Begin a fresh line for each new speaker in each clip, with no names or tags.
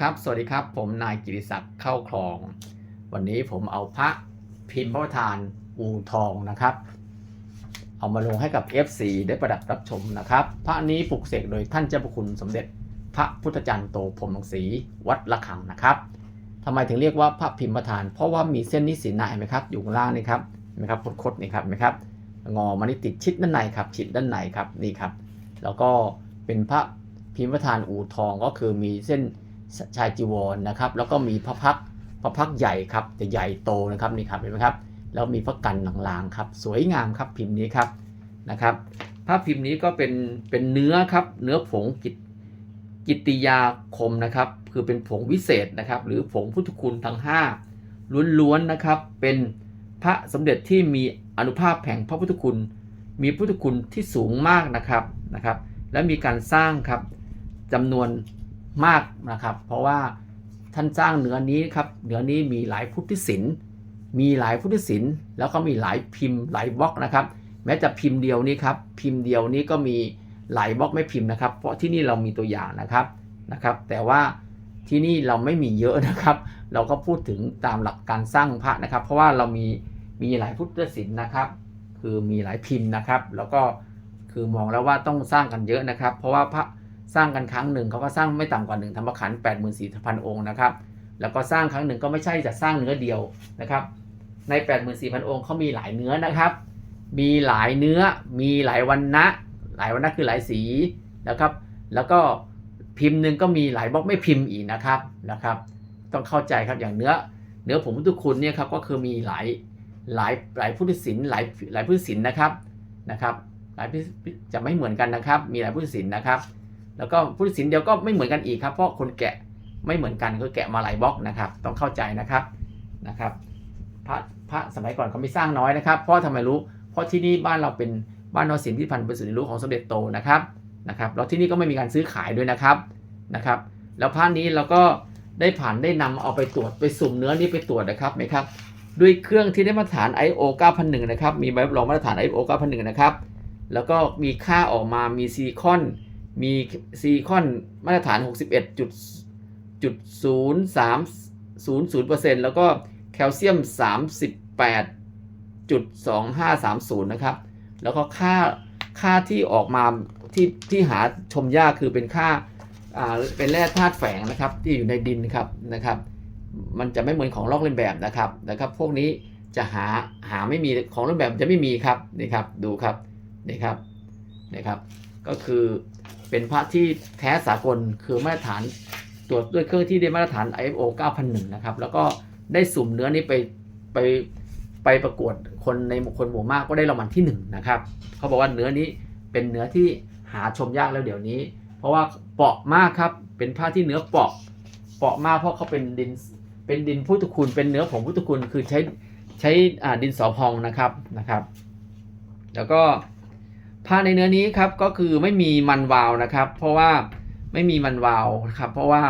ครับ สวัสดีครับ ผมนายกิติศักดิ์เข้าคลอง วันนี้ผมเอาพระพิมพ์พระประธานอูทองนะครับ เอามาลงให้กับ F4 ได้ประดับรับชมนะครับ พระนี้ปลุกเสกโดยท่านเจ้าพระคุณสมเด็จพระพุทธจันทร์โตพรหมรังสีวัดละคังนะครับทำไมถึงเรียกว่าพระพิมพ์ประธาน เพราะว่ามีเส้นนิสินนะเห็นไหมครับอยู่ล่างนี่ครับเห็นไหมครับคดๆนี่ครับเห็นไหมครับงอมานี่ติดชิดด้านในครับชิดด้านในครับนี่ครับ แล้วก็เป็นพระพิมพ์ประธานอู่ทองก็คือมีเส้น ชายจีวรนะครับ แล้วก็มีพระพักพระพักใหญ่ครับจะใหญ่โตนะครับนี่ครับเห็นไหมครับแล้วมีพระกันหลางๆครับ สวยงามครับพิมพ์นี้ครับนะครับภาพพิมพ์นี้ก็เป็นเป็นเนื้อครับ เนื้อผงกิตกิตติยาคมนะครับ คือเป็นผงวิเศษนะครับ หรือผงพุทธคุณทั้ง5ล้วนๆนะครับ เป็นพระสมเด็จที่มีอนุภาพแห่งพระพุทธคุณ มีพุทธคุณที่สูงมากนะครับนะครับ และมีการสร้างครับจำนวน มากนะครับ เพราะว่าท่านสร้างเหนือนี้ครับเหนือนี้มีหลายพุทธศิลป์มีหลายพุทธศิลป์แล้วก็มีหลายพิมพ์หลายบล็อกนะครับ แม้แต่พิมพ์เดียวนี้ครับพิมพ์เดียวนี้ก็มีหลายบล็อกไม่พิมพ์นะครับ เพราะที่นี่เรามีตัวอย่างนะครับนะครับ แต่ว่าที่นี่เราไม่มีเยอะนะครับ เราก็พูดถึงตามหลักการสร้างพระนะครับ เพราะว่าเรามีมีหลายพุทธศิลป์นะครับ คือมีหลายพิมพ์นะครับ แล้วก็คือมองแล้วว่าต้องสร้างกันเยอะนะครับ เพราะว่าพระ สร้างกันครั้งหนึ่งเขาก็สร้างไม่ต่ำกว่าหนึ่งธรรมขันธ์แปดหมื่นสี่พันองค์นะครับ แล้วก็สร้างครั้งหนึ่งก็ไม่ใช่จะสร้างเนื้อเดียวนะครับ ใน84,000องค์เขามีหลายเนื้อนะครับ มีหลายเนื้อ มีหลายวันนะหลายวันนะคือหลายสีนะครับ แล้วก็พิมพ์หนึ่งก็มีหลายบล็อกไม่พิมพ์อีกนะครับนะครับ ต้องเข้าใจครับอย่างเนื้อเนื้อผมพุทธคุณเนี่ยครับก็คือมีหลายหลายหลายพุทธศิลป์หลายหลายพุทธศิลป์นะครับนะครับ หลายจะไม่เหมือนกันนะครับ มีหลายพุทธศิลป์นะครับ แล้วก็พุทธศิลป์เดียวก็ไม่เหมือนกันอีกครับเพราะคนแกะไม่เหมือนกันคือแกะมาหลายบล็อกนะครับ ต้องเข้าใจนะครับนะครับพระพระสมัยก่อนเขาไม่สร้างน้อยนะครับ เพราะทำไมรู้ เพราะที่นี่บ้านเราเป็นบ้านนอสินที่พันเป็นสุริรู้ของสมเด็จโตนะครับนะครับแล้วที่นี่ก็ไม่มีการซื้อขายด้วยนะครับนะครับ แล้วพระนี้เราก็ได้ผ่านได้นำเอาไปตรวจไปสุ่มเนื้อนี้ไปตรวจนะครับไหมครับด้วยเครื่องที่ได้มาตรฐาน IO 9001 นะครับ มีใบรับรองมาตรฐาน IO 9001 นะครับ แล้วก็มีค่าออกมา มีซิลิคอน มีซิลิคอนมาตรฐาน 61จุดจุดศูนย์สามศูนย์ศูนย์เปอร์เซ็นต์แล้วก็แคลเซียม 38.2530 นะครับ แล้วก็ค่าค่าที่ออกมาที่ที่หาชมยากคือเป็นค่าอ่าเป็นแร่ธาตุแฝงนะครับที่อยู่ในดินครับนะครับ มันจะไม่เหมือนของลอกเลียนแบบนะครับนะครับ พวกนี้จะหาหาไม่มีของลอกเลียนแบบจะไม่มีครับนี่ครับดูครับนี่ครับนี่ครับ ก็คือ เป็นพระที่แท้สากลคือมาตรฐานตรวจด้วยเครื่องที่ได้มาตรฐาน ISO 9001 นะครับ แล้วก็ได้สุ่มเนื้อนี้ไปไปไปประกวดคนในคนหมู่มากก็ได้รางวัลที่1นะครับเขาบอกว่าเนื้อนี้เป็นเนื้อที่หาชมยากแล้วเดี๋ยวนี้ เพราะว่าเปาะมากครับเป็นผ้าที่เนื้อเปาะเปาะมากเพราะเขาเป็นดินเป็นดินพุทธคุณเป็นเนื้อผงพุทธคุณคือใช้ใช้ดินสอพองนะครับนะครับ แล้วก็ ผ้าในเนื้อนี้ครับก็คือไม่มีมันวาวนะครับ เพราะว่าไม่มีมันวาวนะครับ เพราะว่า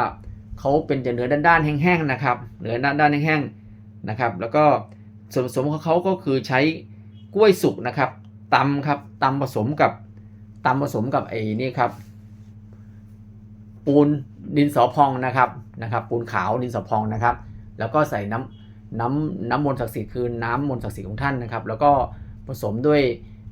เขาเป็นจะเนื้อด้านๆแห้งๆนะครับเนื้อด้านๆแห้งๆนะครับ แล้วก็ส่วนผสมของเขาก็คือใช้กล้วยสุกนะครับตำครับตำผสมกับตำผสมกับไอ้นี่ครับ ปูนดินสอพองนะครับนะครับ ปูนขาวดินสอพองนะครับ แล้วก็ใส่น้ำน้ำน้ำมนต์ศักดิ์สิทธิ์คือน้ำมนต์ศักดิ์สิทธิ์ของท่านนะครับ แล้วก็ผสมด้วย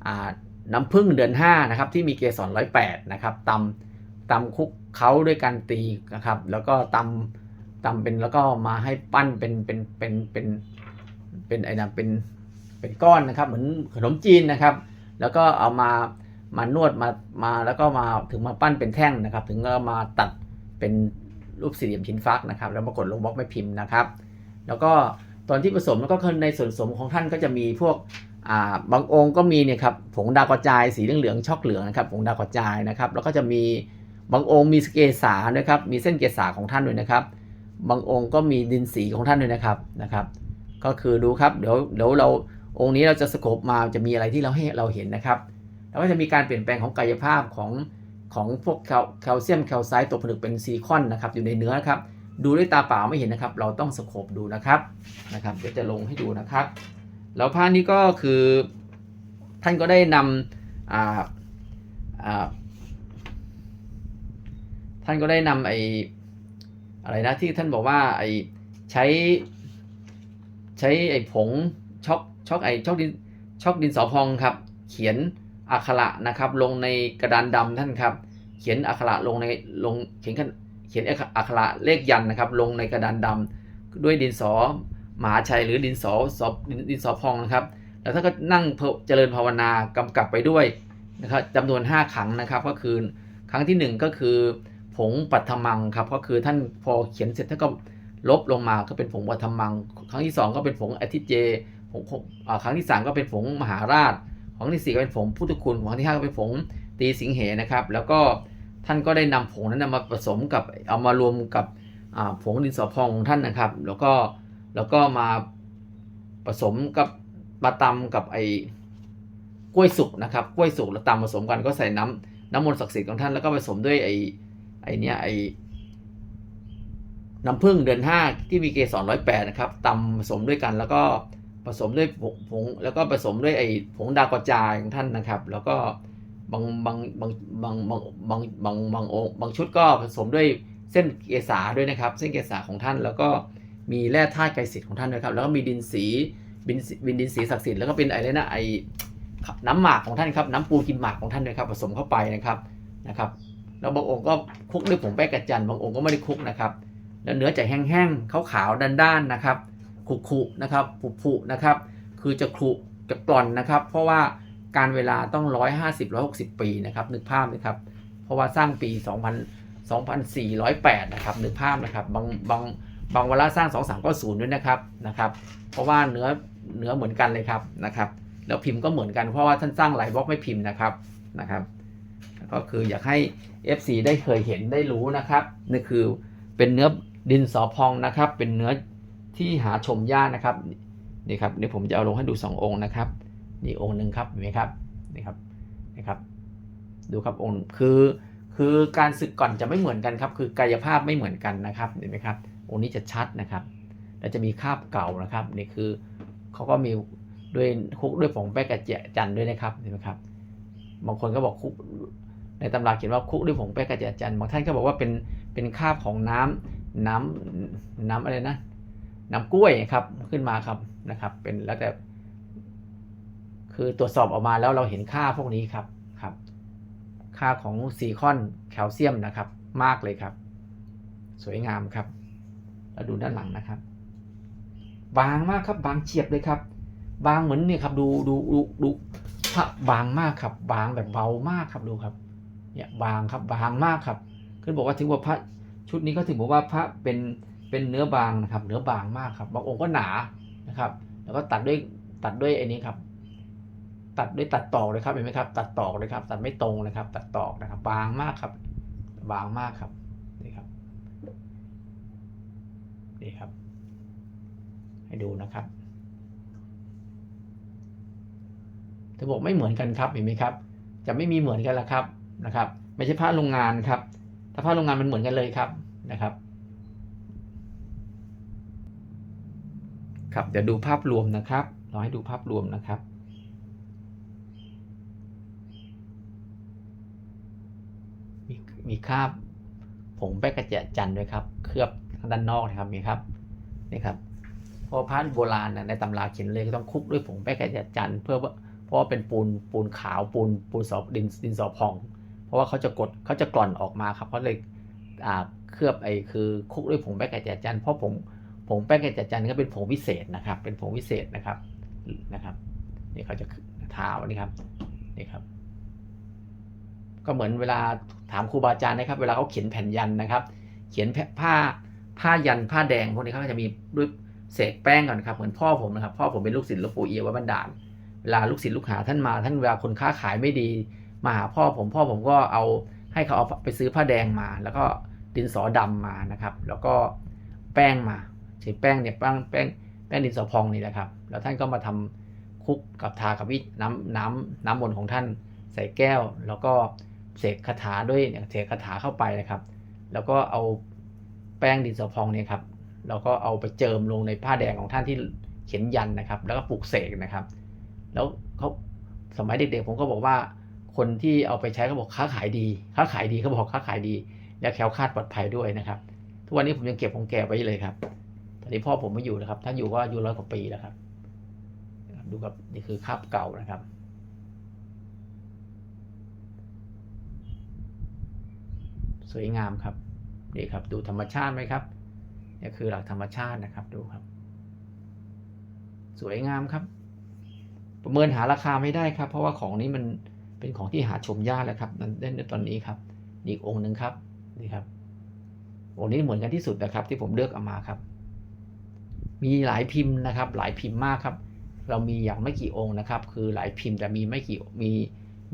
อ่า น้ำผึ้งเดือน5นะครับที่มีเกสรร้อยแปดนะครับตำตำคุกเขาด้วยการตีนะครับ แล้วก็ตำตำเป็นแล้วก็มาให้ปั้นเป็นเป็นเป็นเป็นเป็นไอ้นะเป็นเป็นก้อนนะครับ เหมือนขนมจีนนะครับ แล้วก็เอามามานวดมามาแล้วก็มาถึงมาปั้นเป็นแท่งนะครับ ถึงก็มาตัดเป็นรูปสี่เหลี่ยมชิ้นฟักนะครับ แล้วมากดลงบล็อกไม่พิมพ์นะครับ แล้วก็ตอนที่ผสมแล้วก็ในส่วนผสมของท่านก็จะมีพวก บางองค์ก็มีเนี่ยครับผงดาวกระจายสีเหลืองๆช็อกเหลืองนะครับผงดาวกระจายนะครับ แล้วก็จะมีบางองค์มีเกสานะครับมีเส้นเกสาของท่านด้วยนะครับ บางองค์ก็มีดินสีของท่านด้วยนะครับนะครับ ก็คือดูครับเดี๋ยวเดี๋ยวเราองค์นี้เราจะสโคปมาจะมีอะไรที่เราให้เราเห็นนะครับ แล้วก็จะมีการเปลี่ยนแปลงของกายภาพของของพวกแคลเซียมแคลไซต์ตกผลึกเป็นซิลิคอนนะครับอยู่ในเนื้อนะครับดูด้วยตาเปล่าไม่เห็นนะครับ เราต้องสโคปดูนะครับนะครับ เดี๋ยวจะลงให้ดูนะครับ แล้วผ้านี้ก็คือท่านก็ได้นำท่านก็ได้นำไออะไรนะที่ท่านบอกว่าไอ้ใช้ใช้ไอ้ผงช็อกช็อกไอ้ช็อกดินช็อกดินสอพองครับ เขียนอักขระนะครับ ลงในกระดานดำท่านครับ เขียนอักขระลงในลงเขียนเขียนอักขระเลขยันนะครับ ลงในกระดานดำด้วยดินสอ มหาชัยหรือดินสอสอดินดินสอพองนะครับ แล้วท่านก็นั่งเจริญภาวนากำกับไปด้วยนะครับจำนวน 5 ครั้งนะครับก็คือครั้งทีหนึ่1 ก็คือ ผงปัทมังครับก็คือท่านพอเขียนเสร็จท่านก็ลบลงมาก็เป็นผงปัทมัง ครั้งที่ 2 ก็เป็นผงอธิเจผงครั้งที่ 3 ก็เป็นผงมหาราชครั้งที่ 4 ก็เป็นผงพุทธคุณครั้งที่ 5 ก็เป็นผงตีสิงเหนะครับ แล้วก็ท่านก็ได้นำผงนั้นมาผสมกับเอามารวมกับผงดินสอพองของท่านนะครับ แล้วก็ แล้วก็มาผสมกับมาตำกับไอ้กล้วยสุกนะครับกล้วยสุกแล้วตำผสมกันก็ใส่น้ำน้ำมนต์ศักดิ์สิทธิ์ของท่านแล้วก็ผสมด้วยไอ้ไอ้เนี้ยไอ้น้ำผึ้งเดือนห้าที่มีเกสรร้อยแปดนะครับตำผสมด้วยกัน แล้วก็ผสมด้วยผงแล้วก็ผสมด้วยไอ้ผงดาวกระจายของท่านนะครับ แล้วก็บางบางบางบางบางบางบางบางองค์บางชุดก็ผสมด้วยเส้นเกษาด้วยนะครับ เส้นเกษาของท่านแล้วก็ มีแร่ธาตุไกรสิทธิ์ของท่านด้วยครับ แล้วก็มีดินสีบินบินดินสีศักดิ์สิทธิ์แล้วก็เป็นอะไรนะไอ้น้ำหมากของท่านครับน้ำปูกินหมากของท่านด้วยครับผสมเข้าไปนะครับนะครับ แล้วบางองค์ก็คุกด้วยผงแป้งกระจันบางองค์ก็ไม่ได้คุกนะครับ แล้วเนื้อจะแห้งๆขาวๆด้านๆนะครับขรุนะครับผุๆนะครับ คือจะขรุจะกร่อนนะครับ เพราะว่าการเวลาต้อง 150 160 ปีนะครับ นึกภาพนะครับ เพราะว่าสร้างปี 2000 2408 นะครับนึกภาพนะครับบางบาง บางเวลาสร้าง 2390ด้วยนะครับนะครับ เพราะว่าเนื้อเนื้อเหมือนกันเลยครับนะครับ แล้วพิมพ์ก็เหมือนกันเพราะว่าท่านสร้างหลายบล็อกไม่พิมพ์นะครับนะครับก็คืออยากให้ FC ได้เคยเห็นได้รู้นะครับนี่คือเป็นเนื้อดินสอพองนะครับ เป็นเนื้อที่หาชมยากนะครับนี่ครับนี่ผมจะเอาลงให้ดู 2 องค์นะครับนี่องค์หนึ่งครับเห็นไหมครับนี่ครับนี่ครับ ดูครับองค์คือคือการสึกก่อนจะไม่เหมือนกันครับ คือกายภาพไม่เหมือนกันนะครับเห็นไหมครับ องค์นี้จะชัดนะครับแล้วจะมีคาบเก่านะครับนี่คือเขาก็มีด้วยคุกด้วยผงแป้งกระเจยจันด้วยนะครับเห็นไหมครับบางคนก็บอกคุกในตำราเขียนว่าคุกด้วยผงแป้งกระเจยจันบางท่านก็บอกว่าเป็นเป็นคาบของน้ำน้ำน้ำอะไรนะน้ำกล้วยครับขึ้นมาครับนะครับเป็นแล้วแต่ คือตรวจสอบออกมาแล้วเราเห็นค่าพวกนี้ครับครับ ค่าของซีคอนแคลเซียมนะครับ มากเลยครับ สวยงามครับ แล้วดูด้านหลังนะครับ บางมากครับ บางเฉียบเลยครับ บางเหมือนเนี่ยครับ ดูดูดูดูพระบางมากครับ บางแบบเบามากครับดูครับ เนี่ยบางครับบางมากครับคือบอกว่าถึงว่าพระชุดนี้ก็ถึงบอกว่าพระเป็นเป็นเนื้อบางนะครับ เนื้อบางมากครับ บางองค์ก็หนานะครับ แล้วก็ตัดด้วยตัดด้วยไอ้นี้ครับ ตัดด้วยตัดตอกเลยครับเห็นไหมครับ ตัดตอกเลยครับ ตัดไม่ตรงเลยครับ ตัดตอกนะครับ บางมากครับ บางมากครับนี่ครับ นี่ครับ ให้ดูนะครับจะบอกไม่เหมือนกันครับเห็นไหมครับ จะไม่มีเหมือนกันละครับนะครับ ไม่ใช่ผ้าโรงงานครับ ถ้าผ้าโรงงานมันเหมือนกันเลยครับนะครับ ครับเดี๋ยวดูภาพรวมนะครับเราให้ดูภาพรวมนะครับมีมีคราบผงแป้งกระเจยจันด้วยครับ เคลือบ ด้านนอกนะครับนี่ครับนี่ครับเพราะพระโบราณนะในตำราเขียนเลยก็ต้องคุกด้วยผงแป้งแกะจันเพื่อเพราะว่าเป็นปูนปูนขาวปูนปูนสอบดินดินสอพอง เพราะว่าเขาจะกดเขาจะกร่อนออกมาครับเขาเลยอ่าเคลือบไอ้คือคุกด้วยผงแป้งแกะจันเพราะผงผงแป้งแกะจันก็เป็นผงวิเศษนะครับ เป็นผงวิเศษนะครับนะครับนี่เขาจะทาวนนี้ครับนี่ครับ ก็เหมือนเวลาถามครูบาอาจารย์นะครับ เวลาเขาเขียนแผ่นยันนะครับ เขียนผ้า ผ้ายันผ้าแดงพวกนี้เขาจะมีด้วยเศษแป้งก่อนครับเหมือนพ่อผมนะครับพ่อผมเป็นลูกศิษย์หลวงปู่เอียวัดบันดาลเวลาลูกศิษย์ลูกหาท่านมาท่านเวลาคนค้าขายไม่ดี มาหาพ่อผมพ่อผมก็เอาให้เขาเอาไปซื้อผ้าแดงมา แล้วก็ดินสอดำมานะครับ แล้วก็แป้งมาใช้แป้งเนี่ยแป้งแป้งแป้งดินสอพองนี่แหละครับ แล้วท่านก็มาทำคุกกับทากับวิน้ำน้ำน้ำมนต์ของท่านใส่แก้ว แล้วก็เสกคาถาด้วยเนี่ยเสกคาถาเข้าไปนะครับ แล้วก็เอา แป้งดินสอพองเนี่ยครับแล้วก็เอาไปเจิมลงในผ้าแดงของท่านที่เขียนยันนะครับ แล้วก็ปลุกเสกนะครับ แล้วเขาสมัยเด็กๆผมก็บอกว่า คนที่เอาไปใช้เขาบอกค้าขายดี ค้าขายดีเขาบอกค้าขายดี และแคล้วคลาดปลอดภัยด้วยนะครับ ทุกวันนี้ผมยังเก็บของแกไว้เลยครับ ตอนนี้พ่อผมไม่อยู่นะครับ ถ้าอยู่ก็อายุร้อยกว่าปีแล้วครับ ดูครับนี่คือคาบเก่านะครับสวยงามครับ นี่ครับดูธรรมชาติไหมครับนี่คือหลักธรรมชาตินะครับดูครับ สวยงามครับ ประเมินหาราคาไม่ได้ครับ เพราะว่าของนี้มันเป็นของที่หาชมยากแล้วครับนั่นเล่นในตอนนี้ครับอีกองค์หนึ่งครับนี่ครับองค์นี้เหมือนกันที่สุดนะครับ ที่ผมเลือกเอามาครับ มีหลายพิมพ์นะครับ หลายพิมพ์มากครับ เรามีอย่างไม่กี่องค์นะครับ คือหลายพิมพ์แต่มีไม่กี่มี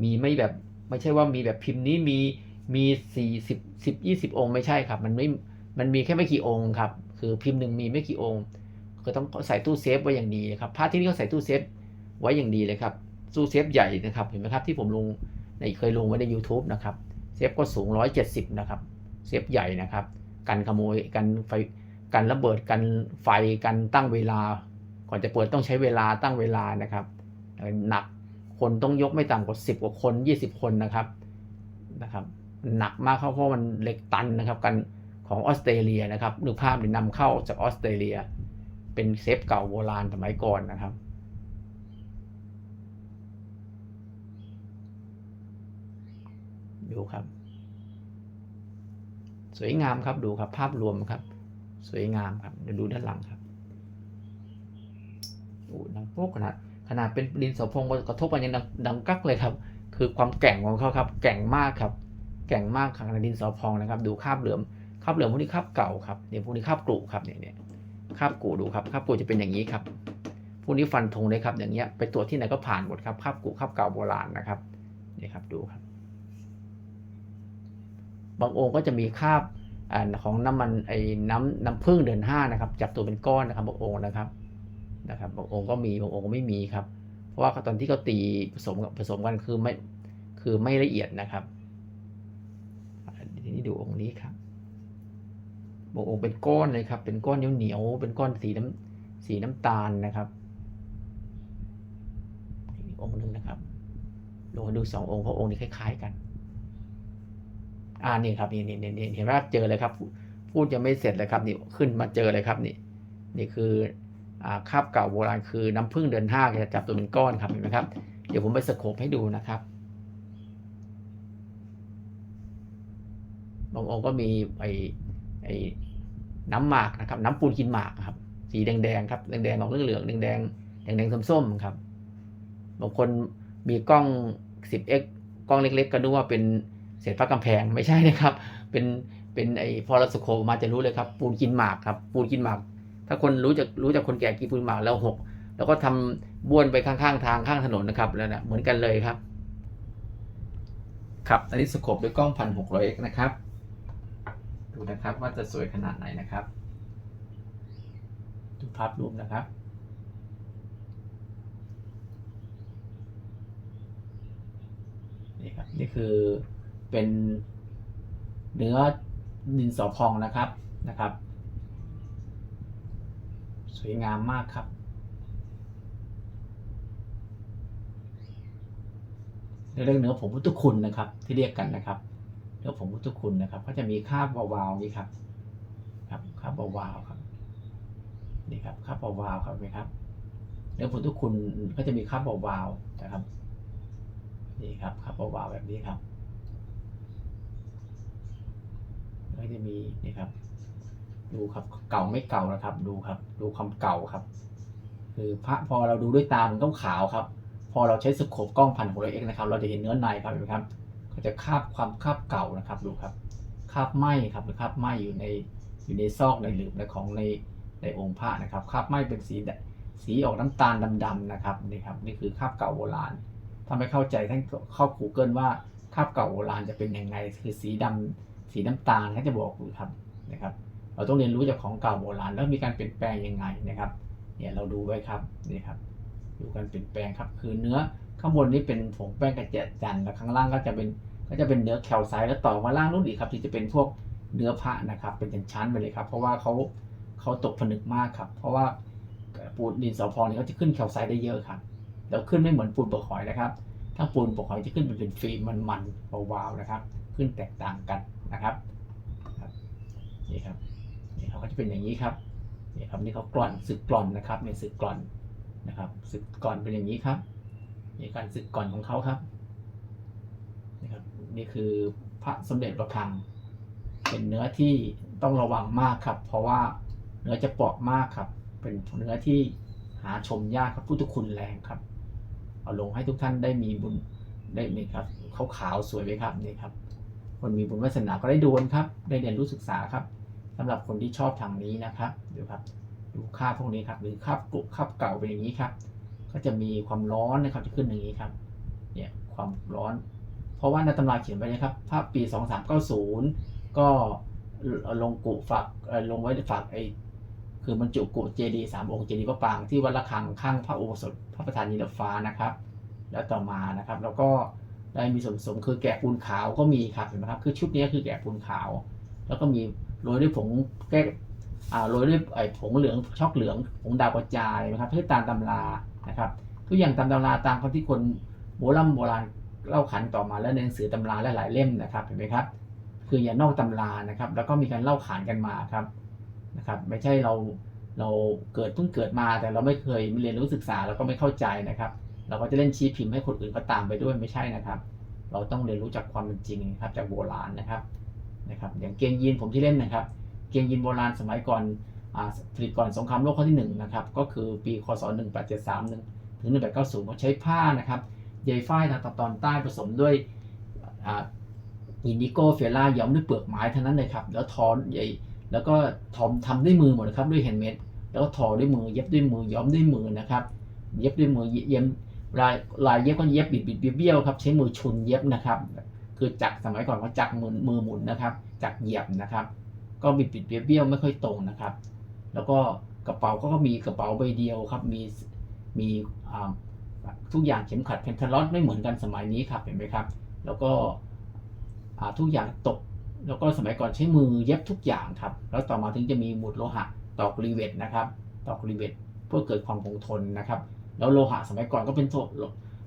มีไม่แบบ ไม่ใช่ว่ามีแบบพิมพ์นี้มี มีสี่สิบสิบยี่สิบองค์ไม่ใช่ครับ มันไม่มันมีแค่ไม่กี่องค์ครับ คือพิมพ์หนึ่งมีไม่กี่องค์ ก็ต้องใส่ตู้เซฟไว้อย่างดีครับพระที่นี่เขาใส่ตู้เซฟไว้อย่างดีเลยครับตู้เซฟใหญ่นะครับเห็นไหมครับที่ผมลงในเคยลงไว้ใน YouTube นะครับเซฟก็สูง 170 นะครับเซฟใหญ่นะครับ กันขโมยกันไฟกันระเบิดกันไฟกันตั้งเวลา ก่อนจะเปิดต้องใช้เวลาตั้งเวลานะครับหนักคนต้องยกไม่ต่ำกว่า 10 กว่าคน 20 คนนะครับนะครับ หนักมากครับเพราะมันเหล็กตันนะครับกันของออสเตรเลียนะครับนึกภาพเนี่ยนำเข้าจากออสเตรเลีย เป็นเซฟเก่าโบราณสมัยก่อนนะครับดูครับ สวยงามครับดูครับ ภาพรวมครับ สวยงามครับเดี๋ยวดูด้านหลังครับโอ้ดังโป๊กขนาดขนาดเป็นดินสอพองกระทบกันยังดังดังกักเลยครับ คือความแก่งของเขาครับ แก่งมากครับ แก่งมากขนาดดินสอพองนะครับ ดูคราบเหลือมคราบเหลือมพวกนี้คราบเก่าครับเนี่ยพวกนี้คราบกรุครับเนี่ยเนี่ยคาบกูดูครับคาบกูจะเป็นอย่างนี้ครับพวกนี้ฟันธงเลยครับ อย่างเงี้ยไปตรวจที่ไหนก็ผ่านหมดครับคาบกูคาบเก่าโบราณนะครับนี่ครับดูครับ บางองค์ก็จะมีคาบอของน้ำมันไอ้น้ำน้ำผึ้งเดือนห้านะครับ จับตัวเป็นก้อนนะครับบางองค์นะครับนะครับบางองค์ก็มีบางองค์ก็ไม่มีครับ เพราะว่าตอนที่เขาตีผสมกับผสมกันคือไม่คือไม่ละเอียดนะครับ ทีนี้ดูองค์นี้ครับบางองค์เป็นก้อนเลยครับ เป็นก้อนเหนียวๆเป็นก้อนสีน้ำสีน้ำตาลนะครับอีกองค์หนึ่งนะครับลองมาดูสององค์เพราะองค์นี้คล้าย ๆ กัน อ่านี่ครับนี่นี่นี่เห็นไหมครับเจอเลยครับ พูดยังไม่เสร็จเลยครับ นี่ขึ้นมาเจอเลยครับนี่ นี่คืออ่าคาบเก่าโบราณคือน้ำผึ้งเดือนห้าจะจับตัวเป็นก้อนครับเห็นไหมครับ เดี๋ยวผมไปสโคปให้ดูนะครับ บางองค์ก็มีไอไอน้ำหมากนะครับ น้ำปูนกินหมากครับ สีแดงๆครับแดงๆออกเหลืองๆแดงๆแดงๆส้มๆครับบางคนมีกล้อง 10x กล้องเล็ก ๆ ก็นึกว่าเป็นเศษพระกำแพงไม่ใช่นะครับ เป็นเป็นไอพอเราสโคมาจะรู้เลยครับ ปูนกินหมากครับปูนกินหมาก ถ้าคนรู้จักรู้จักคนแก่กินปูนหมากแล้วหกแล้วก็ทำบ้วนไปข้างๆ ทางข้างถนนนะครับแล้วนะเหมือนกันเลยครับ ครับอันนี้สโคปด้วยกล้องพันหกร้อยเอ็กนะครับ ดูนะครับว่าจะสวยขนาดไหนนะครับ ดูภาพรวมนะครับนี่ครับนี่คือเป็นเนื้อดินสอพองนะครับนะครับ สวยงามมากครับเรื่องเนื้อผงพุทธคุณนะครับ ที่เรียกกันนะครับ เนื้องผงพุทธคุณนะครับ ก็จะมีคาบวาวๆนี่ครับครับคาบวาวๆครับนี่ครับคาบวาวๆครับไหมครับเนื้อผงพุทธคุณก็จะมีคาบวาวๆนะครับนี่ครับคาบวาวๆแบบนี้ครับก็จะมีนี่ครับ ดูครับเก่าไม่เก่านะครับ ดูครับ ดูความเก่าครับ คือพระพอเราดูด้วยตามันก็ขาวครับ พอเราใช้สโคปกล้องพันหกร้อยเอ็กนะครับ เราจะเห็นเนื้อในครับเห็นไหมครับ ก็จะคาบความคาบเก่านะครับดูครับคาบไหมครับหรือคาบไหมอยู่ในอยู่ในซอกในหลืบในของในในองค์พระนะครับคาบไหมเป็นสีสีออกน้ำตาลดำๆนะครับนี่ครับนี่คือคาบเก่าโบราณถ้าไม่เข้าใจท่านเข้า Google ว่าคาบเก่าโบราณจะเป็นยังไง คือสีดำสีน้ำตาลเขาจะบอกอยู่ครับนะครับ เราต้องเรียนรู้จากของเก่าโบราณแล้วมีการเปลี่ยนแปลงยังไงนะครับเนี่ยเราดูไว้ครับนี่ครับดูการเปลี่ยนแปลงครับคือเนื้อ ข้างบนนี้เป็นผงแป้งกระเจี๊ยบจันแล้วข้างล่างก็จะเป็นก็จะเป็นเนื้อแคลไซต์แล้วต่อมาล่างนู้นอีกครับ ที่จะเป็นพวกเนื้อพระนะครับ เป็นชั้นๆไปเลยครับ เพราะว่าเขาเขาตกผนึกมากครับ เพราะว่าปูนดินสอพองเนี่ยเขาจะขึ้นแคลไซต์ได้เยอะครับแล้วขึ้นไม่เหมือนปูนเปลือกหอยนะครับ ถ้าปูนเปลือกหอยจะขึ้นเป็นฟิล์มมันๆวาวๆนะครับ ขึ้นแตกต่างกันนะครับนี่ครับนะครับก็จะเป็นอย่างนี้ครับนี่ครับนี่เขากล่อนสึกกล่อนนะครับในสึกกล่อนนะครับสึกกล่อนเป็นอย่างนี้ครับ นี่การสึกก่อนของเขาครับนี่ครับ นี่คือพระสมเด็จประคัง เป็นเนื้อที่ต้องระวังมากครับ เพราะว่าเนื้อจะเปราะมากครับ เป็นเนื้อที่หาชมยากครับพุทธคุณแรงครับ เอาลงให้ทุกท่านได้มีบุญได้นี่ครับขาขาวๆสวยไหมครับนี่ครับ คนมีบุญวาสนาก็ได้ดูนครับ ได้เรียนรู้ศึกษาครับสำหรับคนที่ชอบทางนี้นะครับดูครับ ดูค่าพวกนี้ครับหรือค่าบกรุค่าบเก่าเป็นอย่างนี้ครับ ก็จะมีความร้อนนะครับจะขึ้นอย่างนี้ครับเนี่ยความร้อน เพราะว่าในตำราเขียนไว้นะครับภาพปี 2390 ก็ลงกุฝากลงไว้ฝากไอคือบรรจุกุเจดีสามองค์เจดีพระปรางที่วัดระฆังข้างพระอุโบสถพระประธานยินดฟ้านะครับ แล้วต่อมานะครับ แล้วก็ได้มีส่วนผสมคือแกะปูนขาวก็มีครับเห็นไหมครับคือชุดนี้คือแกะปูนขาว แล้วก็มีโรยด้วยผงแก้อ่าโรยด้วยไอผงเหลืองช็อกเหลืองผงดาวกระจายนะครับเพื่อตามตำรา นะครับทุกอย่างตามตำราตามคำที่คนโบราณโบราณเล่าขันต่อมาแล้วในหนังสือตำราหลายเล่มนะครับเห็นไหมครับ คืออย่านอกตำรานะครับ แล้วก็มีการเล่าขานกันมาครับนะครับ ไม่ใช่เราเราเกิดเพิ่งเกิดมาแต่เราไม่เคยเรียนรู้ศึกษาเราก็ไม่เข้าใจนะครับ เราก็จะเล่นชี้พิมพ์ให้คนอื่นก็ตามไปด้วยไม่ใช่นะครับ เราต้องเรียนรู้จากความเป็นจริงครับจากโบราณนะครับนะครับ อย่างเกงยีนผมที่เล่นนะครับ เกงยีนโบราณสมัยก่อน ผลิตก่อนสงครามโลกครั้งที่หนึ่งนะครับก็คือปีคศ 1873 ถึง 1890เขาใช้ผ้านะครับใยฝ้ายทางตอนใต้ผสมด้วยอินดิโกเฟล่าย้อมด้วยเปลือกไม้เท่านั้นเลยครับ แล้วทอใหญ่แล้วก็ทอมทำด้วยมือหมดเลยครับด้วยแฮนด์เมดแล้วก็ทอด้วยมือเย็บด้วยมือย้อมด้วยมือนะครับ เย็บด้วยมือเย็บลายลายเย็บก็เย็บบิดบิดเบี้ยวๆครับใช้มือชุนเย็บนะครับ คือจักรสมัยก่อนเขาจักรมือมือหมุนนะครับ จักรเหยียบนะครับ ก็บิดบิดเบี้ยวๆไม่ค่อยตรงนะครับ แล้วก็กระเป๋าก็มีกระเป๋าใบเดียวครับ มีมีทุกอย่างเข็มขัดเพนทลอตไม่เหมือนกันสมัยนี้ครับเห็นไหมครับ แล้วก็ทุกอย่างตก แล้วก็สมัยก่อนใช้มือเย็บทุกอย่างครับ แล้วต่อมาถึงจะมีหมุดโลหะตอกรีเวทนะครับตอกรีเวทเพื่อเกิดความคงทนนะครับ แล้วโลหะสมัยก่อนก็เป็นโท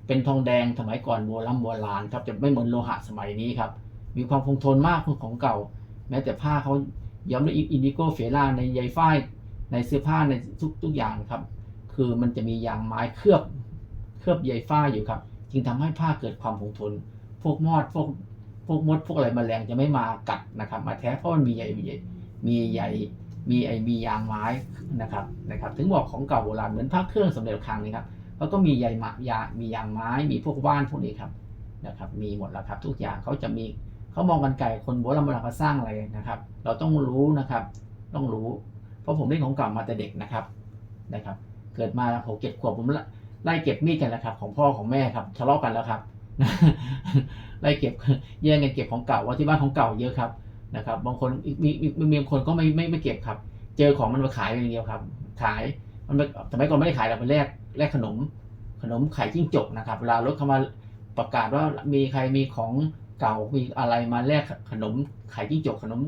เป็นทองแดงสมัยก่อนโบราณโบราณครับจะไม่เหมือนโลหะสมัยนี้ครับ มีความคงทนมากของเก่า แม้แต่ผ้าเขาย้อมด้วยอินดิโกเฟล่าในใยฝ้าย ในเสื้อผ้าในทุกทุกอย่างครับ คือมันจะมียางไม้เคลือบเคลือบใยฝ้ายอยู่ครับ จึงทำให้ผ้าเกิดความคงทน พวกมอดพวกพวกมดพวกอะไรแมลงจะไม่มากัดนะครับ มาแท้เพราะมันมีใยมีใยมีไอมียางไม้นะครับนะครับ ถึงบอกของเก่าโบราณเหมือนพระเครื่องสำเร็จครั้งนี้ครับเขาก็มีใยมายามียางไม้มีพวกว่านพวกนี้ครับนะครับ มีหมดแล้วครับ ทุกอย่างเขาจะมีเขามองกันไกลคนโบราณโบราณเขาสร้างอะไรนะครับ เราต้องรู้นะครับ ต้องรู้ เพราะผมเล่นของเก่ามาแต่เด็กนะครับนะครับ เกิดมาหกเจ็ดขวบผมไล่เก็บมีดกันแล้วครับ ของพ่อของแม่ครับทะเลาะกันแล้วครับไล่เก็บแย่งกันเก็บของเก่าว่าที่บ้านของเก่าเยอะครับนะครับ บางคนมีมีมีบางคนก็ไม่ไม่ไม่เก็บครับ เจอของมันมาขายอย่างเดียวครับ ขายมันไม่สมัยก่อนไม่ได้ขายเราไปแลกแลกขนม ขนมไข่จิ้งจกนะครับเวลารถเข้ามาประกาศว่ามีใครมีของเก่ามีอะไรมาแลกขนมไข่จิ้งจกขนม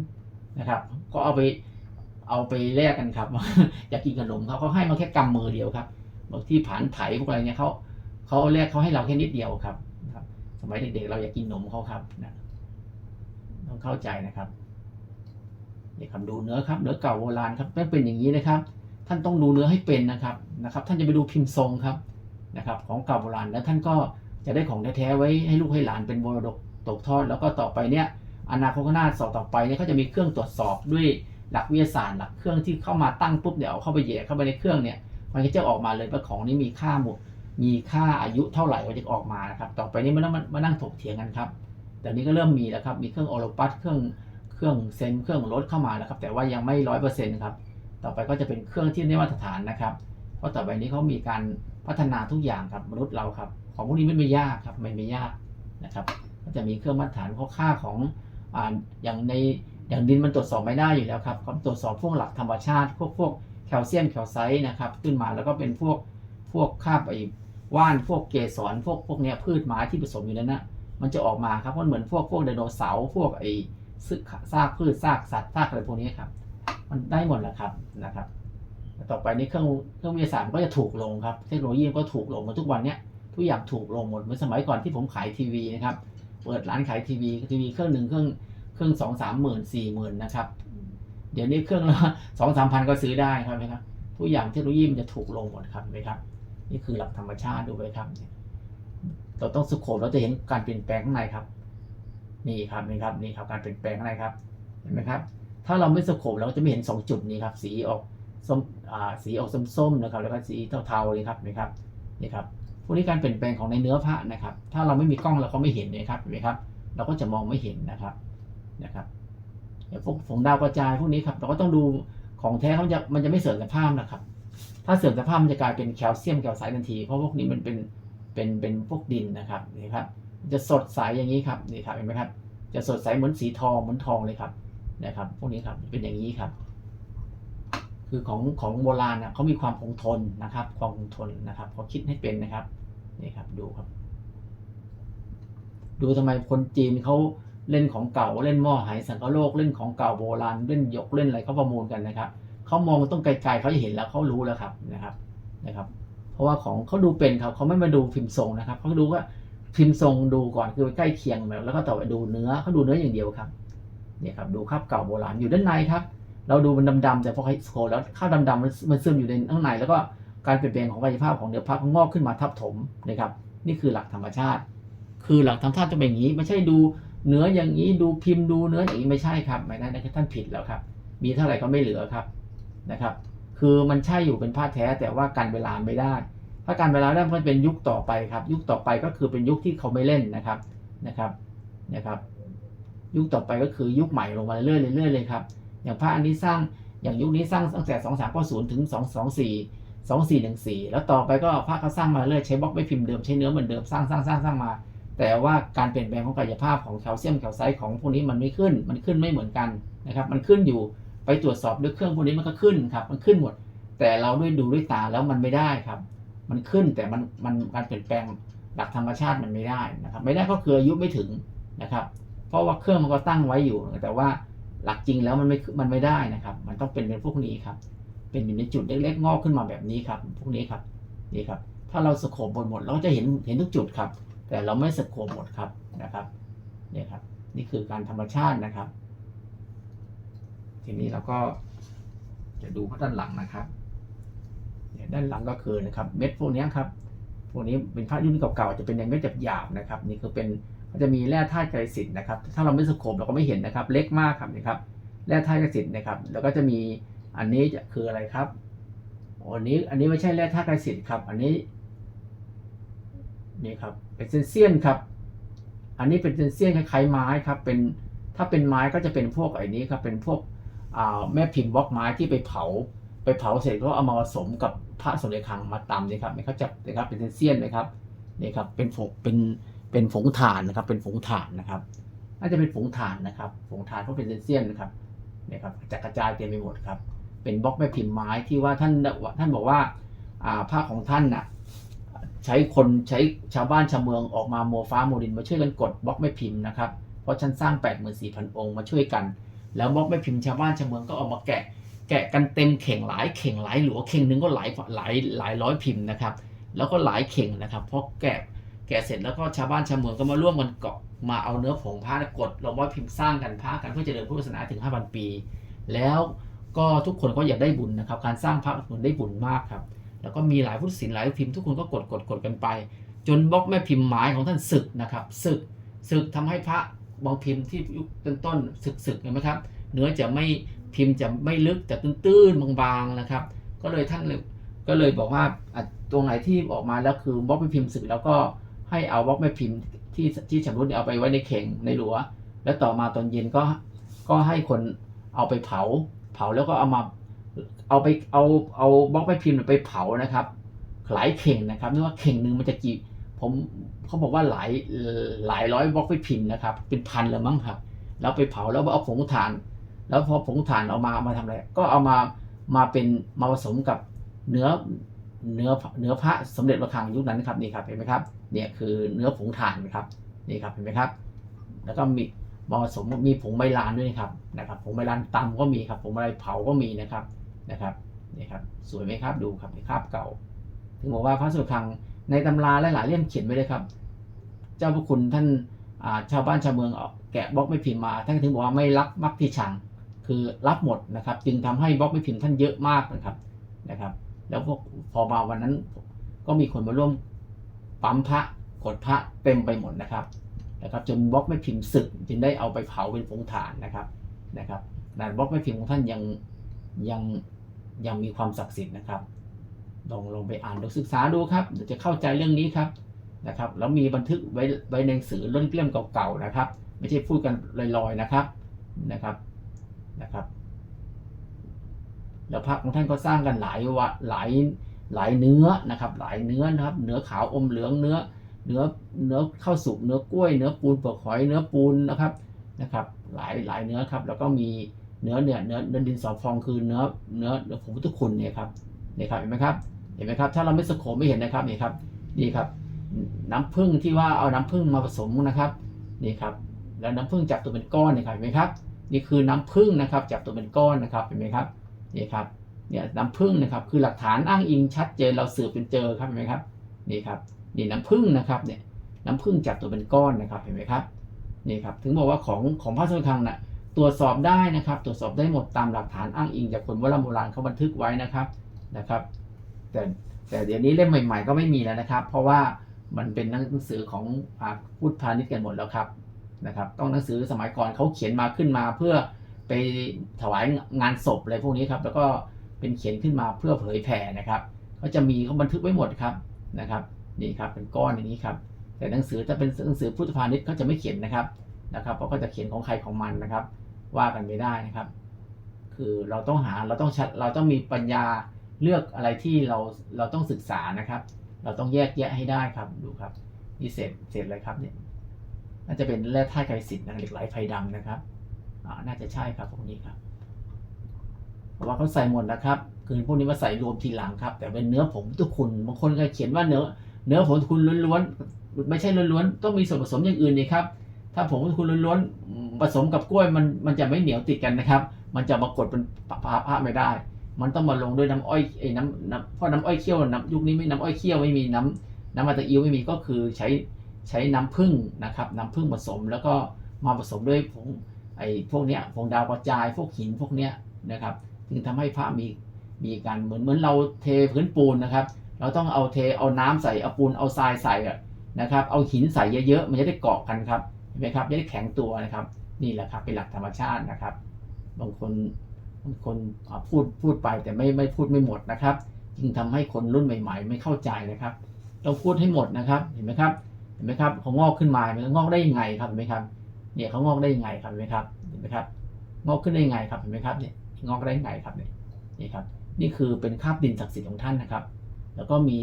นะครับ ก็เอาไป เอาไปแลกกันครับอยากกินขนมเขาเขาให้มาแค่กำมือเดียวครับบางที่ผ่านไถพวกอะไรเนี่ยเขาเขาแลกเขาให้เราแค่นิดเดียวครับครับสมัยเด็กๆเราอยากกินนมเขาครับนะต้องเข้าใจนะครับนี่ครับดูเนื้อครับเนื้อเก่าโบราณครับไม่เป็นอย่างนี้นะครับ ท่านต้องดูเนื้อให้เป็นนะครับนะครับ ท่านจะไปดูพิมพ์ทรงครับนะครับ ของเก่าโบราณแล้วท่านก็จะได้ของแท้ๆไว้ให้ลูกให้หลานเป็นมรดกตกทอด แล้วก็ต่อไปเนี่ยอนาคตข้างหน้าสอบต่อไปเนี่ยเขาจะมีเครื่องตรวจสอบด้วย หลักวิทยาศาสตร์หลักเครื่องที่เข้ามาตั้งปุ๊บเนี่ยเอาเข้าไปแย่เข้าไปในเครื่องเนี่ยมันก็จะออกมาเลยว่าของนี้มีค่าหมดมีค่าอายุเท่าไหร่ก็จะออกมานะครับ ต่อไปนี้ไม่ต้องมามานั่งถกเถียงกันครับแต่นี้ก็เริ่มมีแล้วครับมีเครื่องโอโลปัสเครื่องเครื่องเซนเครื่องรถเข้ามาแล้วครับ แต่ว่ายังไม่ร้อยเปอร์เซ็นต์ครับต่อไปก็จะเป็นเครื่องที่ได้มาตรฐานนะครับเพราะต่อไปนี้เขามีการพัฒนาทุกอย่างครับมนุษย์เราครับ ของพวกนี้ไม่ไม่ยากครับไม่ไม่ยากนะครับ ก็จะมีเครื่องมาตรฐานเพราะค่าของอ่าอย่างใน อย่างดินมันตรวจสอบไม่ได้อยู่แล้วครับเขาตรวจสอบพวกหลักธรรมชาติ พวกพวกแคลเซียมแคลไซต์นะครับ ขึ้นมาแล้วก็เป็นพวกพวกค่าไอว่านพวกเกสรพวกพวกเนี้ยพืชไม้ที่ผสมอยู่นั้นนะมันจะออกมาครับมันเหมือนพวกพวกไดโนเสาร์พวกไอ้ซึกซากพืชซากสัตว์ซากอะไรพวกนี้ครับ มันได้หมดแหละครับนะครับ ต่อไปนี้เครื่องเครื่องวิทยาศาสตร์มันก็จะถูกลงครับ เทคโนโลยีก็ถูกลงมาทุกวันเนี้ยทุกอย่างถูกลงหมดเหมือนสมัยก่อนที่ผมขายทีวีนะครับ เปิดร้านขายทีวีทีวีเครื่องหนึ่งเครื่อง เครื่องสองสามหมื่นสี่หมื่นนะครับ เดี๋ยวนี้เครื่องละสองสามพันก็ซื้อได้ครับไหมครับทุกอย่างเทคโนโลยีมันจะถูกลงหมดครับเห็นไหมครับ นี่คือหลักธรรมชาติดูไปครับเราต้องสโคปเราจะเห็นการเปลี่ยนแปลงข้างในครับ นี่ครับนี่ครับนี่ครับการเปลี่ยนแปลงข้างในครับเห็นไหมครับ ถ้าเราไม่สโคปเราก็จะไม่เห็นสองจุดนี้ครับสีออกส้มอ่าสีออกส้มๆนะครับ แล้วก็สีเทาๆเลยครับเห็นไหมครับนี่ครับพวกนี้การเปลี่ยนแปลงของในเนื้อผ้านะครับ ถ้าเราไม่มีกล้องเราก็ไม่เห็นนะครับเห็นไหมครับ เราก็จะมองไม่เห็นนะครับ นะครับอย่างพวกผงดาวกระจายพวกนี้ครับเราก็ต้องดูของแท้เขาจะมันจะไม่เสื่อมสภาพนะครับ ถ้าเสื่อมสภาพมันจะกลายเป็นแคลเซียมแคลไซต์ทันที เพราะพวกนี้มันเป็นเป็นเป็นพวกดินนะครับนี่ครับ จะสดใสอย่างนี้ครับนี่ครับเห็นไหมครับ จะสดใสเหมือนสีทองเหมือนทองเลยครับนะครับ พวกนี้ครับเป็นอย่างนี้ครับ คือของของโบราณนะเขามีความคงทนนะครับ ความคงทนนะครับเขาคิดให้เป็นนะครับนี่ครับดูครับ ดูทำไมคนจีนเขา เล่นของเก่าเล่นหม้อไหสังกโลกเล่นของเก่าโบราณเล่นยกเล่นอะไรเขาประมูลกันนะครับเขามองต้องไกลๆเขาจะเห็นแล้วเขารู้แล้วครับนะครับนะครับ เพราะว่าของเขาดูเป็นครับเขาไม่มาดูพิมพ์ทรงนะครับเขาดูว่าพิมพ์ทรงดูก่อนคือใกล้เคียงแล้วก็ต่อไปดูเนื้อเขาดูเนื้ออย่างเดียวครับเนี่ยครับดูคราบเก่าโบราณอยู่ด้านในครับ เราดูมันดำๆแต่พอไฮสโคแล้วคราบดำๆมันมันซึมอยู่ในข้างใน แล้วก็การเปลี่ยนแปลงของกายภาพของเนื้อผ้าก็งอกขึ้นมาทับถมนะครับ นี่คือหลักธรรมชาติ คือหลักธรรมชาติจะเป็นอย่างนี้ ไม่ใช่ดู เนื้ออย่างนี้ดูพิมพ์ดูเนื้ออย่างนี้ไม่ใช่ครับไม่ได้นะครับท่านผิดแล้วครับ มีเท่าไหร่ก็ไม่เหลือครับนะครับ คือมันใช่อยู่เป็นผ้าแท้แต่ว่าการเวลาไม่ได้ ถ้าการเวลาได้มันเป็นยุคต่อไปครับ ยุคต่อไปก็คือเป็นยุคที่เขาไม่เล่นนะครับนะครับนะครับ ยุคต่อไปก็คือยุคใหม่ลงมาเรื่อยๆเรื่อยๆเลยครับอย่างพระอันนี้สร้างอย่างยุคนี้สร้างตั้งแต่2 3 9 0ถึง2 2 4 2 4 1 4 แล้วต่อไปก็พระเขาสร้างมาเรื่อยใช้บล็อกไม่พิมพ์เดิมใช้เนื้อเหมือนเดิมสร้างสร้างสร้างสร้างมา แต่ว่าการเปลี่ยนแปลงของกายภาพของแคลเซียมแคลไซต์ของพวกนี้มันไม่ขึ้น มันขึ้นไม่เหมือนกันนะครับ มันขึ้นอยู่ไปตรวจสอบด้วยเครื่องพวกนี้มันก็ขึ้นครับ มันขึ้นหมด แต่เราด้วยดูด้วยตาแล้วมันไม่ได้ครับ มันขึ้นแต่มันมันการเปลี่ยนแปลงหลักธรรมชาติมันไม่ได้นะครับ ไม่ได้ก็คืออายุไม่ถึงนะครับ เพราะว่าเครื่องมันก็ตั้งไว้อยู่ แต่ว่าหลักจริงแล้วมันไม่ มันไม่ได้นะครับ มันต้องเป็นเป็นพวกนี้ครับ เป็นอยู่ในจุดเล็กๆงอกขึ้นมาแบบนี้ครับ พวกนี้ครับ นี่ครับ ถ้าเราสโคปบนหมดเราจะเห็นเห็นทุกจุดครับ แต่เราไม่สโคปหมดครับนะครับเนี่ยครับ นี่คือการธรรมชาตินะครับ ทีนี้เราก็จะดูด้านหลังนะครับเนี่ยด้านหลังก็คือนะครับ เม็ดพวกนี้ครับพวกนี้เป็นพระรุ่นเก่าๆจะเป็นอย่างเม็ดหยาบๆนะครับ นี่คือเป็นมันจะมีแร่ธาตุไกรสิทธิ์นะครับ ถ้าเราไม่สโคปเราก็ไม่เห็นนะครับ เล็กมากครับนี่ครับแร่ธาตุไกรสิทธิ์นะครับ แล้วก็จะมีอันนี้จะคืออะไรครับอันนี้อันนี้ไม่ใช่แร่ธาตุไกรสิทธ์ครับ อันนี้ นี่ครับเป็นเซนเซียนครับ อันนี้เป็นเซนเซียนคล้ายๆไม้ครับเป็นถ้าเป็นไม้ก็จะเป็นพวกไอ้นี้ครับเป็นพวกแม่พิมพ์บล็อกไม้ที่ไปเผา ไปเผาเสร็จก็เอามาผสมกับพระสมเด็จคังมาตำนี่ครับนี่เขาจับนะครับเป็นเซนเซียนนะครับนี่ครับเป็นผงเป็นเป็นผงถ่านนะครับ เป็นผงถ่านนะครับน่าจะเป็นผงถ่านนะครับผงถ่านเพราะเป็นเซนเซียนนะครับนี่ครับจะกระจายเต็มไปหมดครับ เป็นบล็อกแม่พิมพ์ไม้ที่ว่าท่านท่านบอกว่าอ่าผ้าของท่านน่ะ ใช้คนใช้ชาวบ้านชาวเมืองออกมาโมฟ้าโมดินมาช่วยกันกดบล็อกแม่พิมพ์นะครับ เพราะท่านสร้าง 84,000 องค์มาช่วยกัน แล้วบล็อกแม่พิมพ์ชาวบ้านชาวเมืองก็ออกมาแกะ แกะกันเต็มเข่งหลายเข่งหลายหลัวเข่งหนึ่งก็หลายหลายหลายร้อยพิมพ์นะครับ แล้วก็หลายเข่งนะครับเพราะแกะแกะเสร็จแล้วก็ชาวบ้านชาวเมืองก็มาร่วมกันเกาะมาเอาเนื้อผงผ้ากดลงว่าพิมพ์สร้างกันผ้ากันเพื่อเจริญพุทธศาสนาถึง 5,000 ปี แล้วก็ทุกคนก็อยากได้บุญนะครับ การสร้างพระมันได้บุญมากครับ แล้วก็มีหลายพุทธศิลป์หลายพิมพ์ทุกคนก็กดกดกดกันไป จนบล็อกแม่พิมพ์ไม้ของท่านศึกนะครับศึกศึกทำให้พระบางพิมพ์ที่ยุคต้นๆศึกศึกเห็นไหมครับ เนื้อจะไม่พิมพ์จะไม่ลึกแต่ตื้นๆบางๆนะครับ ก็เลยท่านเลยก็เลยบอกว่าตรงไหนที่ออกมาแล้วคือบล็อกไม่พิมพ์สึกแล้วก็ให้เอาบล็อกไม่พิมพ์ที่ที่ชำรุดเนี่ยเอาไปไว้ในเข่งในหลัว แล้วต่อมาตอนเย็นก็ก็ให้คนเอาไปเผา เผาแล้วก็เอามา เอาไปเอาเอาบล็อกไม่พิมพ์ไปเผานะครับหลายเข่งนะครับนึกว่าเข่งหนึ่งมันจะกี่ผมเขาบอกว่าหลายหลายร้อยบล็อกไม่พิมพ์นะครับ เป็นพันเลยมั้งครับ แล้วไปเผาแล้วเอาผงถ่าน แล้วพอผงถ่านเอามามาทำอะไร ก็เอามามาเป็นมาผสมกับเนื้อเนื้อเนื้อพระสมเด็จพระคังยุคนั้นนะครับนี่ครับเห็นไหมครับเนี่ยคือเนื้อผงถ่านนะครับนี่ครับเห็นไหมครับ แล้วก็มีมาผสมมีผงใบลานด้วยครับนะครับผงใบลานตำก็มีครับผงใบเผาก็มีนะครับ นะครับนี่ครับสวยไหมครับดูครับในคาบเก่า ถึงบอกว่าพระสุคลังในตำราหลายๆเล่มเขียนไว้เลยครับ เจ้าพระคุณท่านาชาวบ้านชาวเมืองเอาแกะบล็อกไม่พิมพ์มาท่านถึงบอกว่าไม่รักมักที่ชัง คือรับหมดนะครับ จึงทำให้บล็อกไม่พิมพ์ท่านเยอะมากนะครับนะครับ แล้วพวกพอมาวันนั้นก็มีคนมาร่วมปั๊มพระกดพระเต็มไปหมดนะครับนะครับจนบล็อกไม่พิมพ์ศึกจึงได้เอาไปเผาเป็นผงถ่านนะครับนะครับแต่บล็อกไม่พิมพ์ของท่านยัง ยังยังมีความศักดิ์สิทธิ์นะครับ ลองลองไปอ่านดูศึกษาดูครับเดี๋ยวจะเข้าใจเรื่องนี้ครับนะครับ แล้วมีบันทึกไว้ไว้ในหนังสือเล่มเล่มเก่าๆนะครับ ไม่ใช่พูดกันลอยๆนะครับนะครับนะครับแล้วพระของท่านก็สร้างกันหลายวะหลายหลายเนื้อนะครับ หลายเนื้อนะครับ เนื้อขาวอมเหลืองเนื้อ เนื้อเนื้อข้าวสุกเนื้อกล้วย เนื้อปูนเปลือกหอยเนื้อปูนนะครับนะครับ หลายหลายเนื้อครับ แล้วก็มี เนื้อเนี่ยเนื้อเนื้อดินสอพองคือเนื้อเนื้อเนื้อผงพุทธคุณเนี่ยครับนี่ครับเห็นไหมครับเห็นไหมครับ ถ้าเราไม่สโคไม่เห็นนะครับนี่ครับนี่ครับ น้ำผึ้งที่ว่าเอาน้ำผึ้งมาผสมนะครับนี่ครับแล้วน้ำผึ้งจับตัวเป็นก้อนเนี่ยครับเห็นไหมครับ นี่คือน้ำผึ้งนะครับ จับตัวเป็นก้อนนะครับเห็นไหมครับนี่ครับเนี่ยน้ำผึ้งนะครับ คือหลักฐานอ้างอิงชัดเจนเราสืบเป็นเจอครับเห็นไหมครับนี่ครับนี่น้ำผึ้งนะครับเนี่ยน้ำผึ้งจับตัวเป็นก้อนนะครับเห็นไหมครับนี่ครับถึงบอกว่าของของพระสุทังน่ะ ตรวจสอบได้นะครับ ตรวจสอบได้หมดตามหลักฐานอ้างอิงจากคนโรโบราณเขาบันทึกไว้นะครับนะครับ แต่แต่เดี๋ยวนี้เล่มใหม่ ๆ ก็ไม่มีแล้วนะครับ เพราะว่ามันเป็นหนังสือของอาพูดพาณิชย์กันหมดแล้วครับนะครับ ต้องหนังสือสมัยก่อนเขาเขียนมาขึ้นมาเพื่อไปถวายงานศพอะไรพวกนี้ครับ แล้วก็เป็นเขียนขึ้นมาเพื่อเผยแผ่นะครับก็จะมีเขาบันทึกไว้หมดครับนะครับนี่ครับเป็นก้อนอย่างนี้ครับ แต่หนังสือถ้าเป็นหนังสือพุทธพาณิชย์เขาจะไม่เขียนนะครับนะครับเพราะก็จะเขียนของใครของมันนะครับ ว่ากันไม่ได้นะครับ คือเราต้องหาเราต้องชัดเราต้องมีปัญญาเลือกอะไรที่เราเราต้องศึกษานะครับ เราต้องแยกแยะให้ได้ครับดูครับนี่เศษเศษอะไรครับเนี่ยน่าจะเป็นแร่ธาตุไกรสิทธิ์นะเหล็กไหลไฟดำนะครับอ่าน่าจะใช่ครับพวกนี้ครับเพราะว่าเขาใส่หมดนะครับ คือพวกนี้มาใส่รวมทีหลังครับ แต่เป็นเนื้อผงทุกคุณบางคนก็เขียนว่าเนื้อเนื้อผงทุกคุณล้วนๆไม่ใช่ล้วนๆต้องมีส่วนผสมอย่างอื่นนี่ครับถ้าผงทุกคุณล้วนๆ ผสมกับกล้วยมันมันจะไม่เหนียวติดกันนะครับ มันจะมากดเป็นพาพาไม่ได้ มันต้องมาลงด้วยน้ำอ้อยไอ้น้ำน้ำเพราะน้ำอ้อยเคี่ยวน้ำยุคนี้ไม่น้ำอ้อยเคี่ยวไม่มีน้ำน้ำมันตะอิ้วไม่มีก็คือใช้ใช้น้ำผึ้งนะครับ น้ำผึ้งผสมแล้วก็มาผสมด้วยผงไอ้พวกเนี้ยผงดาวกระจายพวกหินพวกเนี้ยนะครับถึงทำให้พระมีมีการเหมือนเหมือนเราเทพื้นปูนนะครับ เราต้องเอาเทเอาน้ำใส่เอาปูนเอาทรายใส่นะครับ เอาหินใส่เยอะๆมันจะได้เกาะกันครับเห็นไหมครับจะได้แข็งตัวนะครับ นี่แหละครับเป็นหลักธรรมชาตินะครับ บางคนบางคนพูดพูดไปแต่ไม่ไม่พูดไม่หมดนะครับ จึงทำให้คนรุ่นใหม่ ๆ ไม่เข้าใจนะครับต้องพูดให้หมดนะครับ เห็นไหมครับเห็นไหมครับเขางอกขึ้นมามันงอกได้ยังไงครับเห็นไหมครับเนี่ยเขางอกได้ยังไงครับเห็นไหมครับเห็นไหมครับ งอกขึ้นได้ยังไงครับเห็นไหมครับเนี่ยงอกได้ยังไงครับเนี่ยนี่ครับ นี่คือเป็นคราบดินศักดิ์สิทธิ์ของท่านนะครับ แล้วก็มี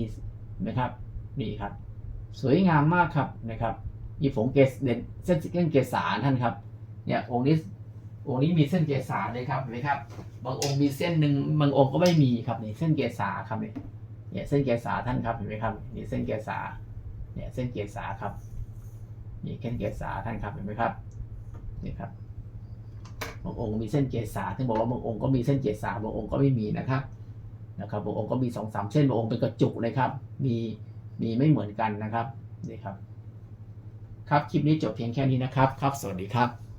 เห็นไหมครับนี่ครับ สวยงามมากครับนะครับมีผงเกสเด่นเส้นเส้นเกสาท่านครับ เนี่ยองค์นี้องค์นี้มีเส้นเกสาเลยครับเห็นไหมครับ บางองค์มีเส้นหนึ่งบางองค์ก็ไม่มีครับนี่เส้นเกสาครับนี่เนี่ยเส้นเกสาท่านครับเห็นไหมครับนี่เส้นเกสาเนี่ยเส้นเกสาครับนี่เส้นเกสาท่านครับเห็นไหมครับนี่ครับบางองค์มีเส้นเกสาถึงบอกว่าบางองค์ก็มีเส้นเกสาบางองค์ก็ไม่มีนะครับนะครับบางองค์ก็มีสองสามเส้นบางองค์เป็นกระจุกเลยครับ มีมีไม่เหมือนกันนะครับนี่ครับ ครับคลิปนี้จบเพียงแค่นี้นะครับ ครับ สวัสดีครับ